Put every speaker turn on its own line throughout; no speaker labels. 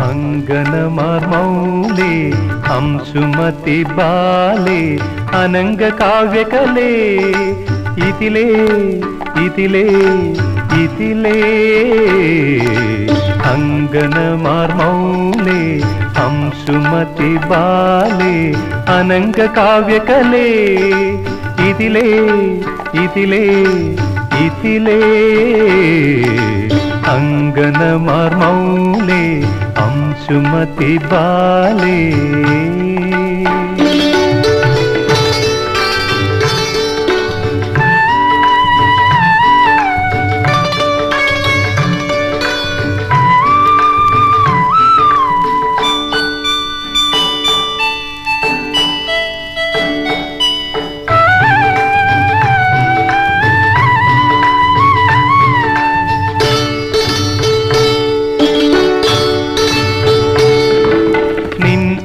അങ്കനമാർ മൗലേ അംശുമതി ബാലി അനങ്ക കാവ്യകലേ ഇതിലേ ഇതിലേ ഇതിലേ. അങ്കണമാർമൗലി അംശുമതി ബാലി അനങ്ക കാവ്യകലേ ഇതിലേ ഇതിലേ ഇതിലേ. അങ്കനമാർ सुमति बाले।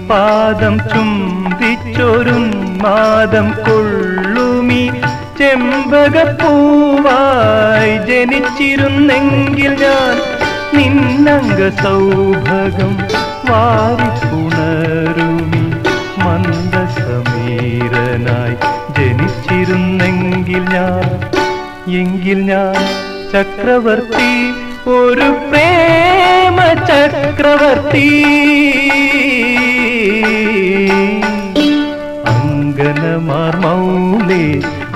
ബാലേ ചുംബിച്ചൊരും മാദം കൊള്ളുമി. ചെമ്പകപ്പൂവായി ജനിച്ചിരുന്നെങ്കിൽ ഞാൻ നിന്നംഗ സൗഭകം വാരിപ്പുണരുമി. മന്ദസമീരനായി ജനിച്ചിരുന്നെങ്കിൽ ഞാൻ എങ്കിൽ ഞാൻ ചക്രവർത്തി ഒരു പ്രേമ ചക്രവർത്തി. അങ്കനമാർ മൗലേ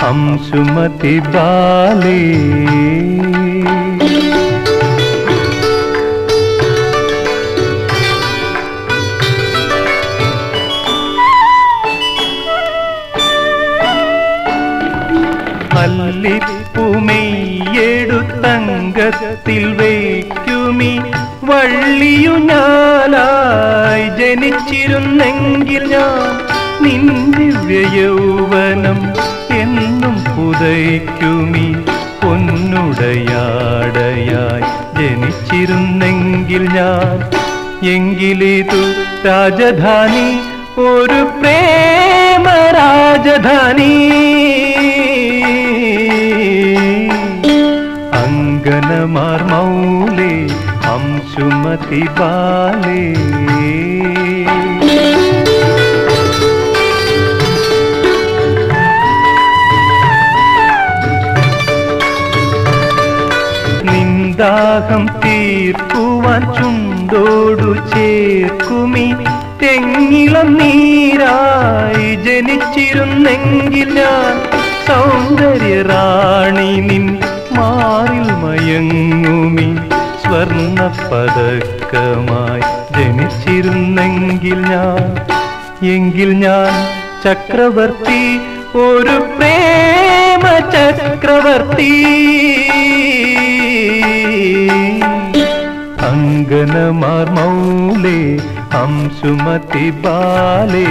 അംശുമതി ബാലേ. മല്ലിപ്പുമെയ്യെടുത്തങ്കത്തിൽ വയ്ക്കുമി. വള്ളിയു ഞാനായി ജനിച്ചിരുന്നെങ്കിൽ ഞാൻ നിന്റെ വ്യയൗവനം എന്നും പുതയ്ക്കുമി പൊന്നുടയാടയായി ജനിച്ചിരുന്നെങ്കിൽ ഞാൻ. എങ്കിലിതു രാജധാനി ഒരു പ്രേമ രാജധാനി. അങ്കനമാർ മൗലേ അംശുമതി ബാലേ. നിന്ദാഹം തീർക്കുവാൻ ചുണ്ടോടു ചേർക്കുമി. തെങ്ങിളം നീരായി ജനിച്ചിരുന്നെങ്കിൽ ഞാൻ സൗന്ദര്യ റാണി നിൻ മാറിൽ മയങ്ങുമി. സ്വർണ പതക്കമായി ജനിച്ചിരുന്നെങ്കിൽ ഞാൻ എങ്കിൽ ഞാൻ ചക്രവർത്തി ഒരു പ്രേമ ചക്രവർത്തി അങ്കനമാർ മൗലേ അംശുമതി ബാലേ